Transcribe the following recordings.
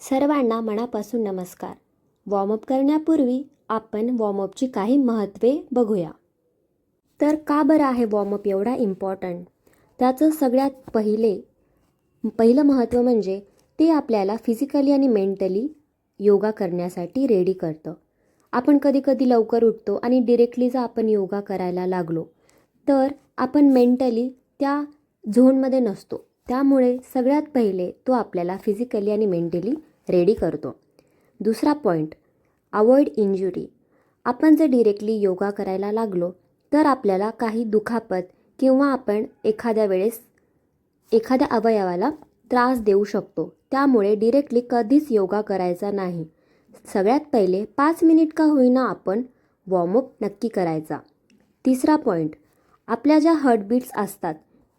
सर्वांना मनापासून नमस्कार. वॉर्मअप करण्यापूर्वी आपण वॉर्मअपची काही महत्त्वे बघूया. तर का बरं आहे वॉर्मअप एवढा इम्पॉर्टंट त्याचं सगळ्यात पहिले पहिलं महत्त्व म्हणजे ते आपल्याला फिजिकली आणि मेंटली योगा करण्यासाठी रेडी करतं. आपण कधीकधी लवकर उठतो आणि डिरेक्टली जर आपण योगा करायला लागलो तर आपण मेंटली त्या झोनमध्ये नसतो. त्यामुळे सगळ्यात पहिले तो आपल्याला फिजिकली आणि मेंटली रेडी करतो. दुसरा पॉईंट अवॉइड इंजुरी आपण जर डिरेक्टली योगा करायला लागलो तर आपल्याला काही दुखापत किंवा आपण एखाद्या वेळेस एखाद्या अवयवाला त्रास देऊ शकतो. त्यामुळे डिरेक्टली कधीच योगा करायचा नाही. सगळ्यात पहिले पाच मिनिट का होईना आपण वॉर्मअप नक्की करायचा. तिसरा पॉईंट आपल्या ज्या हर्टबीट्स असतात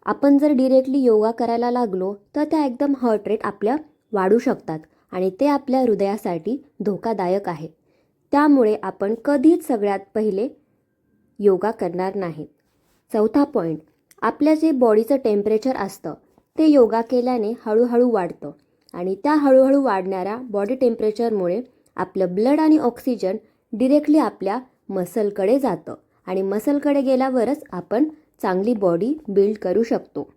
आपण जर डिरेक्टली योगा करायला लागलो तर त्या एकदम हर्ट रेट आपल्या वाढू शकतात आणि ते आपल्या हृदयासाठी धोकादायक आहे. त्यामुळे आपण कधीच सगळ्यात पहिले योगा करणार नाहीत. चौथा पॉईंट आपल्या जे बॉडीचं टेम्परेचर असतं ते योगा केल्याने हळूहळू वाढतं आणि त्या हळूहळू वाढणाऱ्या बॉडी टेम्परेचरमुळे आपलं ब्लड आणि ऑक्सिजन डिरेक्टली आपल्या मसलकडे जातं आणि मसलकडे गेल्यावरच आपण चांगली बॉडी बिल्ड करू शकतो.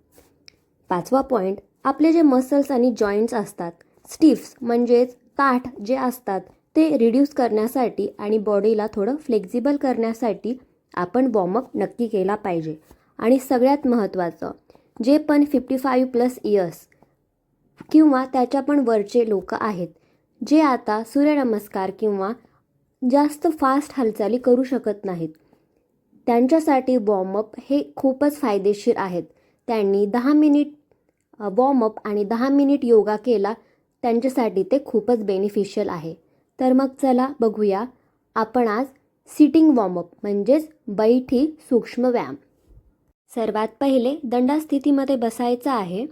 पाचवा पॉईंट आपले जे मसल्स आणि जॉईंट्स असतात स्टिफ्स म्हणजेच ताठ जे असतात ते रिड्यूस करण्यासाठी आणि बॉडीला थोडं फ्लेक्झिबल करण्यासाठी आपण वॉर्मअप नक्की केला पाहिजे. आणि सगळ्यात महत्त्वाचं जे पण फिफ्टी फाईव्ह प्लस इयर्स किंवा त्याच्या पण वरचे लोक आहेत जे आता सूर्यनमस्कार किंवा जास्त फास्ट हालचाली करू शकत नाहीत त्यांच्यासाठी वॉर्मअप हे खूपच फायदेशीर आहेत. त्यांनी दहा मिनिट वॉर्मअप आणि दहा मिनिट योगा केला त्यांच्यासाठी ते खूपच बेनिफिशियल आहे. तर मग चला बघूया आपण आज सिटिंग वॉर्मअप म्हणजेच बैठी सूक्ष्म व्यायाम. सर्वात पहिले दंडास्थितीमध्ये बसायचं आहे.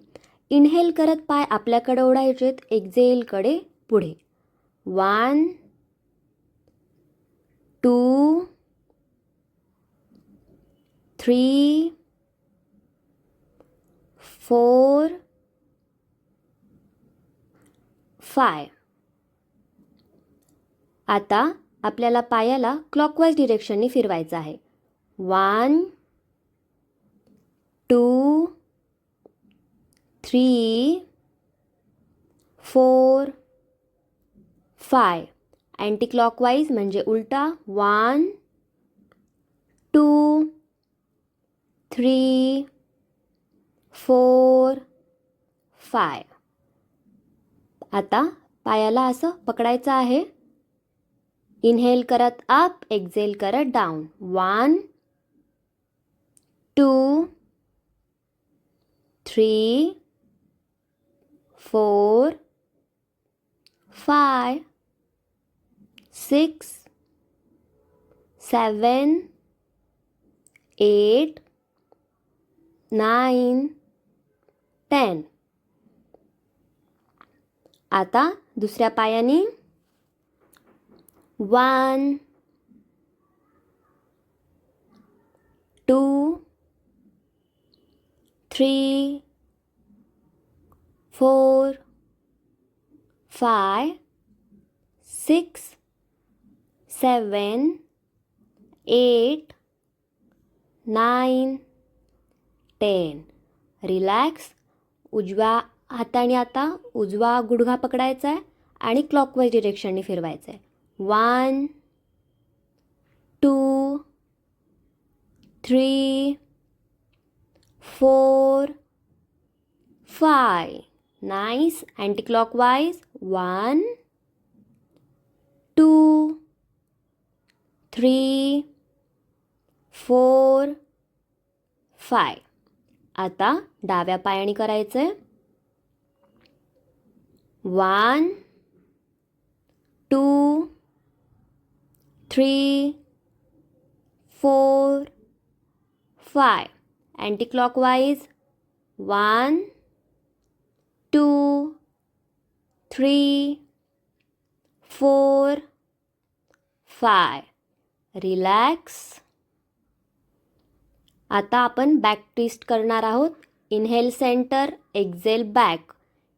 इनहेल करत पाय आपल्याकडे ओढायचेत एक्झेलकडे पुढे. One two three four five. आता आपल्याला पायाला क्लॉकवाईज डिरेक्शनने फिरवायचं आहे. One two three four five anti clockwise म्हणजे उलटा. One two three four five. आता पायाला असं पकडायचं आहे. इनहेल करत अप एक्झेल करत down one two three four five six seven eight nine ten. आता दुसऱ्या पायाने. One two three four five six seven eight nine ten relax उजव्या हाताने आता उजवा गुडघा पकडायचा आहे आणि क्लॉकवाईज डिरेक्शनने फिरवायचं आहे. One two three four five nice anticlockwise one two three four five आता डाव्या पायाने करायचं आहे one two three four five anticlockwise one two three four five relax आता आपण बॅक ट्विस्ट करणार आहोत. Inhale centre exhale back.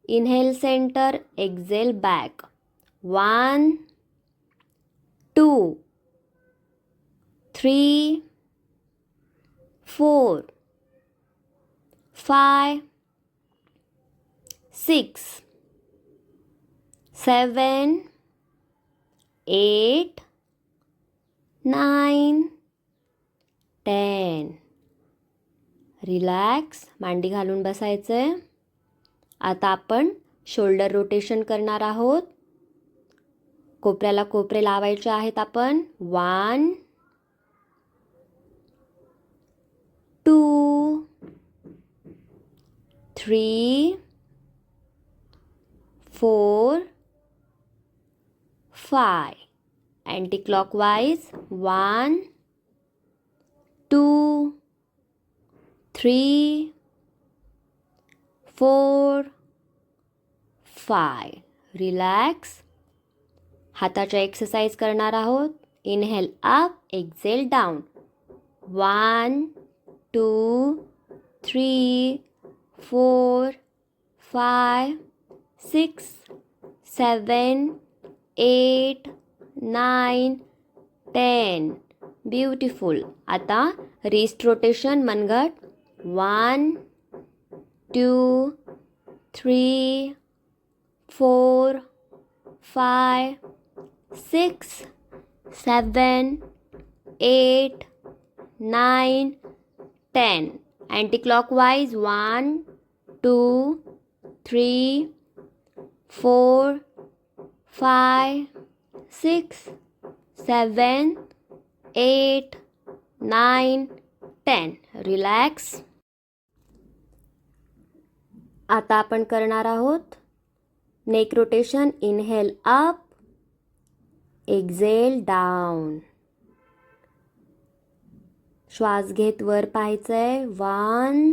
Inhale centre exhale back. One two three four five six seven eight nine ten. Relax मांडी घालून बसायचं आहे आता आपण शोल्डर रोटेशन करणार आहोत. कोपऱ्याला कोपरे लावायचे आहेत आपण. One two three four five anticlockwise one two three four five relax हाताच्या एक्सरसाइज करणार आहोत. Inhale up exhale down one two three four five six seven eight nine ten beautiful आता रिस्ट रोटेशन मनगट. one, two, three, four, five, six, seven, eight, nine, ten. Anticlockwise one, two, three, four, five, six, seven, eight, nine, ten. Relax. आता आपण करणार आहोत. Neck rotation inhale up exhale down श्वास घेत वर पाहायचंय. वन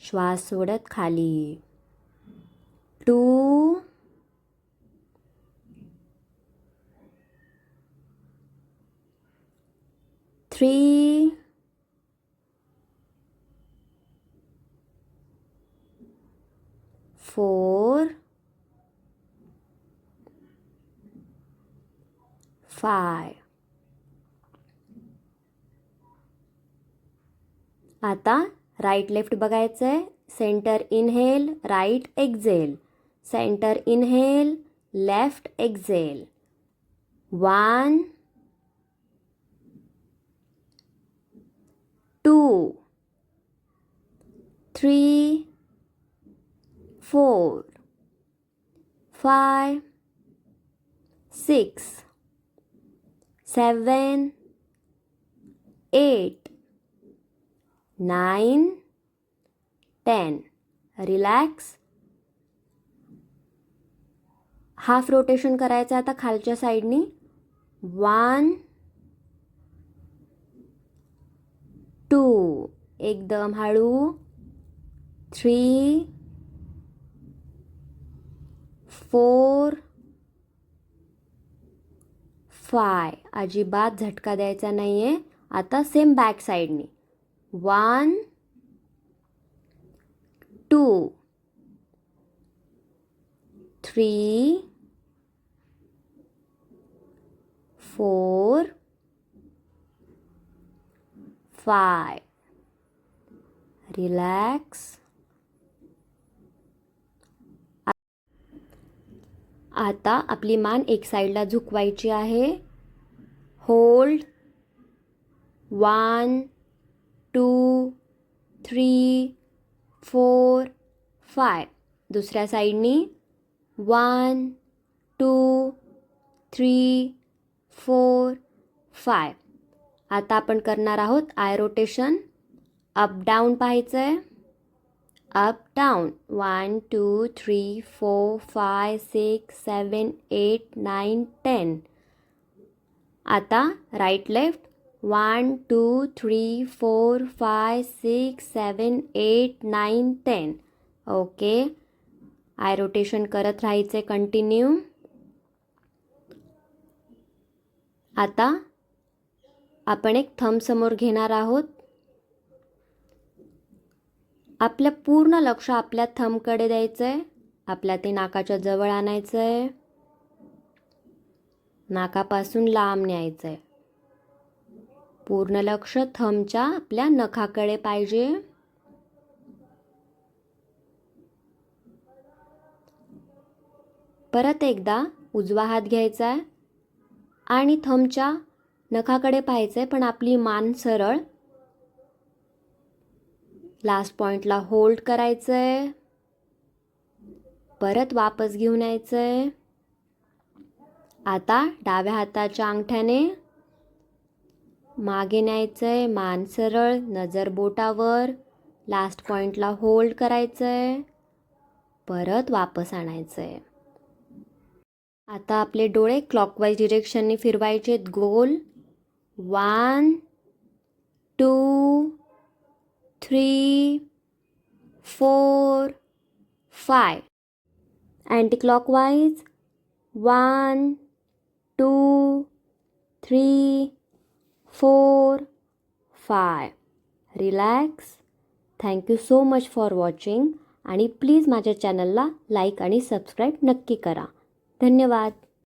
श्वास सोडत खाली. टू थ्री फोर फाय आता राईट लेफ्ट बघायचं आहे centre inhale right exhale centre inhale left exhale one two three four five six seven eight nine ten relax half rotation करायचं आता खालच्या साईडनी वन टू एकदम हळू. Three four five. अजिबात झटका द्यायचा नाही आहे आता सेम बॅक साईडनी one two three four five relax आता आपली मान एक साईडला झुकवायची आहे. Hold one two three four five दुसऱ्या साईडनी one two three four five आता आपण करणार आहोत आय रोटेशन. अप डाऊन पाहायचं आहे up down one two three four five six seven eight nine ten आता right left one two three four five six seven eight nine ten okay eye rotation करत राहायचे continue आता आपण एक thumb समोर घेणार आहोत. आपलं पूर्ण लक्ष आपल्या थंबकडे द्यायचं आहे आपल्या ते नाकाच्या जवळ आणायचं आहे नाकापासून लांब न्यायचं आहे पूर्ण लक्ष थंबच्या आपल्या नखाकडे पाहिजे. परत एकदा उजवा हात घ्यायचा आहे आणि थंबच्या नखाकडे पाहायचं आहे पण आपली मान सरळ लास्ट पॉइंटला होल्ड करायचं आहे परत वापस घेऊन यायचं आहे आता डाव्या हाताच्या अंगठ्याने मागे न्यायचं आहे मान सरळ नजर बोटावर. लास्ट पॉइंटला होल्ड करायचं आहे परत वापस आणायचं आहे आता आपले डोळे क्लॉकवाईज डिरेक्शनने फिरवायचे गोल one two three four five. Anticlockwise one two three four five. Relax. Thank you so much for watching आणि प्लीज माझ्या चॅनलला लाईक आणि सबस्क्राईब नक्की करा. धन्यवाद.